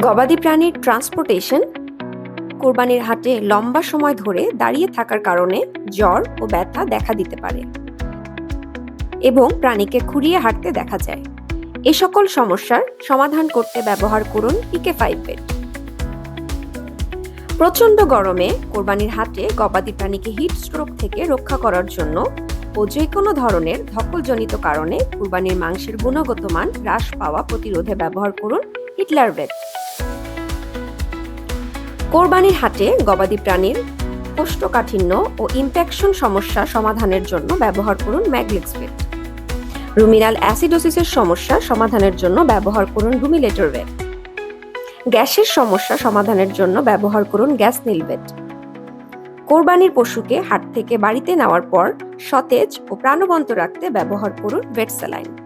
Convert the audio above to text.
গবাদি প্রাণীর ট্রান্সপোর্টেশন কোরবানির হাটে লম্বা সময় ধরে দাঁড়িয়ে থাকার কারণে জ্বর ও ব্যথা দেখা দিতে পারে এবং প্রাণীকে খুঁড়িয়ে হাঁটতে দেখা যায়। এ সকল সমস্যার সমাধান করতে ব্যবহার করুন পিকে ফাইভ বেড প্রচণ্ড গরমে কোরবানির হাটে গবাদি প্রাণীকে হিট স্ট্রোক থেকে রক্ষা করার জন্য ও যে কোনো ধরনের ধকলজনিত কারণে কুরবানির মাংসের গুণগত মান হ্রাস পাওয়া প্রতিরোধে ব্যবহার করুন হিটলার বেড কোরবানির হাটে গবাদি প্রাণীর কোষ্ঠকাঠিন্য ও ইনফেকশন সমস্যা সমাধানের জন্য ব্যবহার করুন ম্যাগলিক্স বেড রুমিনাল অ্যাসিডোসিসের সমস্যা সমাধানের জন্য ব্যবহার করুন রুমিলেটর বেড গ্যাসের সমস্যা সমাধানের জন্য ব্যবহার করুন গ্যাস নীলবেট। কোরবানির পশুকে হাট থেকে বাড়িতে নেওয়ার পর সতেজ ও প্রাণবন্ত রাখতে ব্যবহার করুন ভেট স্যালাইন